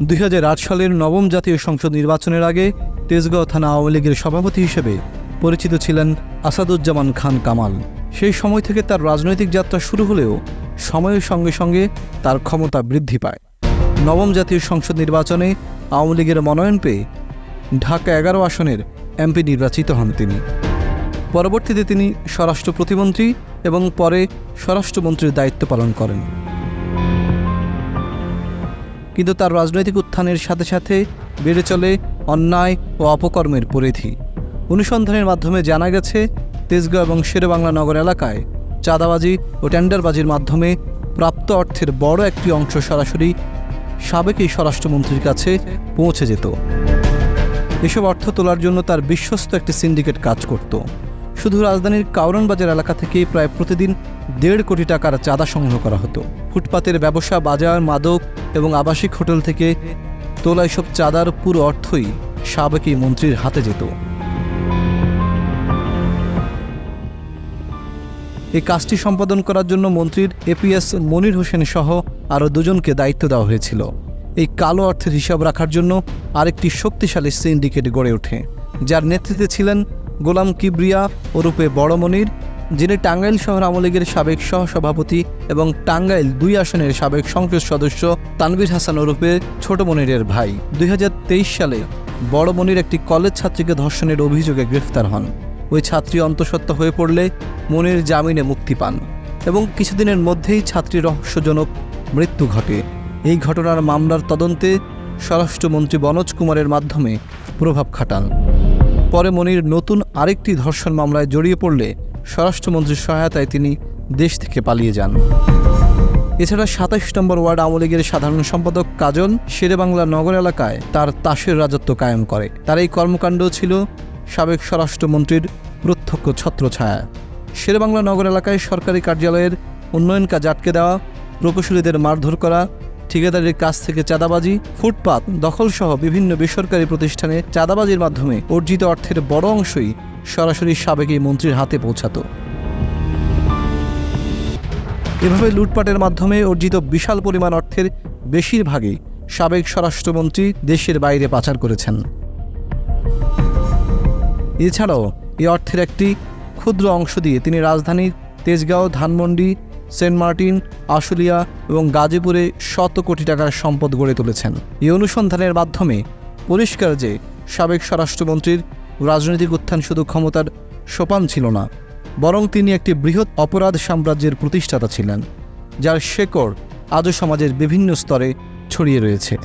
দুই হাজার আট সালের নবম জাতীয় সংসদ নির্বাচনের আগে তেজগাঁও থানা আওয়ামী লীগের সভাপতি হিসেবে পরিচিত ছিলেন আসাদুজ্জামান খান কামাল। সেই সময় থেকে তার রাজনৈতিক যাত্রা শুরু হলেও সময়ের সঙ্গে সঙ্গে তার ক্ষমতা বৃদ্ধি পায়। নবম জাতীয় সংসদ নির্বাচনে আওয়ামী লীগের মনোনয়ন পেয়ে ঢাকা এগারো আসনের এমপি নির্বাচিত হন তিনি। পরবর্তীতে তিনি স্বরাষ্ট্র প্রতিমন্ত্রী এবং পরে স্বরাষ্ট্রমন্ত্রীর দায়িত্ব পালন করেন। কিন্তু তার রাজনৈতিক উত্থানের সাথে সাথে বেড়ে চলে অন্যায় ও অপকর্মের পরিধি। অনুসন্ধানের মাধ্যমে জানা গেছে, তেজগাঁও এবং শেরেবাংলা নগর এলাকায় চাঁদাবাজি ও টেন্ডারবাজির মাধ্যমে প্রাপ্ত অর্থের বড় একটি অংশ সরাসরি সাবেক এই স্বরাষ্ট্রমন্ত্রীর কাছে পৌঁছে যেত। এসব অর্থ তোলার জন্য তার বিশ্বস্ত একটি সিন্ডিকেট কাজ করত। শুধু রাজধানীর কাউরন বাজার এলাকা থেকে প্রায় প্রতিদিন দেড় কোটি টাকার চাঁদা সংগ্রহ করা হতো। ফুটপাতের ব্যবসা, বাজার, মাদক এবং আবাসিক হোটেল থেকে তোলা এসব চাঁদার পুরো অর্থই সাবেক মন্ত্রীর হাতে যেত। এই কাজটি সম্পাদন করার জন্য মন্ত্রীর এপিএস মনির হোসেন সহ আরও দুজনকে দায়িত্ব দেওয়া হয়েছিল। এই কালো অর্থের হিসাব রাখার জন্য আরেকটি শক্তিশালী সিন্ডিকেট গড়ে ওঠে, যার নেতৃত্বে ছিলেন গোলাম কিবরিয়া ওরূপে বড় মনির যিনি টাঙ্গাইল শহর আওয়ামী লীগের সাবেক সহসভাপতি এবং টাঙ্গাইল দুই আসনের সাবেক সংসদ সদস্য তানভীর হাসান ওরূপে ছোট মনিরের ভাই। দুই হাজার তেইশ সালে বড় মনির একটি কলেজ ছাত্রীকে ধর্ষণের অভিযোগে গ্রেফতার হন। ওই ছাত্রী অন্তঃসত্ত্বা হয়ে পড়লে মনির জামিনে মুক্তি পান এবং কিছুদিনের মধ্যেই ছাত্রী রহস্যজনক মৃত্যু ঘটে। এই ঘটনার মামলার তদন্তে স্বরাষ্ট্রমন্ত্রী বনোজ কুমারের মাধ্যমে প্রভাব খাটান। পরে মনির নতুন আরেকটি ধর্ষণ মামলায় জড়িয়ে পড়লে স্বরাষ্ট্রমন্ত্রীর সহায়তায় তিনি দেশ থেকে পালিয়ে যান। এছাড়া সাতাইশ নম্বর ওয়ার্ড আওয়ামী লীগের সাধারণ সম্পাদক কাজল শেরেবাংলা নগর এলাকায় তার তাসের রাজত্ব কায়েম করে। তার এই কর্মকাণ্ড ছিল সাবেক স্বরাষ্ট্রমন্ত্রীর প্রত্যক্ষ ছত্রছায়া। শেরেবাংলা নগর এলাকায় সরকারি কার্যালয়ের উন্নয়ন কাজ আটকে দেওয়া, প্রকৌশলীদের মারধর করা ঠিকাদারের কাছ থেকে চাঁদাবাজি, ফুটপাত, দখলসহ বিভিন্ন বেসরকারি প্রতিষ্ঠানে চাঁদাবাজির মাধ্যমে অর্জিত অর্থের বড় অংশই সরাসরি সাবেক এই মন্ত্রীর হাতে পৌঁছাতো। এভাবে লুটপাটের মাধ্যমে অর্জিত বিশাল পরিমাণ অর্থের বেশিরভাগই সাবেক স্বরাষ্ট্রমন্ত্রী দেশের বাইরে পাচার করেছেন। এছাড়াও এই অর্থের একটি ক্ষুদ্র অংশ দিয়ে তিনি রাজধানীর তেজগাঁও, ধানমন্ডি সেন্ট মার্টিন, আশুলিয়া এবং গাজীপুরে শত কোটি টাকার সম্পদ গড়ে তুলেছেন। এই অনুসন্ধানের মাধ্যমে পরিষ্কার যে সাবেক স্বরাষ্ট্রমন্ত্রীর রাজনৈতিক উত্থান শুধু ক্ষমতার সোপান ছিল না, বরং তিনি একটি বৃহৎ অপরাধ সাম্রাজ্যের প্রতিষ্ঠাতা ছিলেন, যার শেকড় আজও সমাজের বিভিন্ন স্তরে ছড়িয়ে রয়েছে।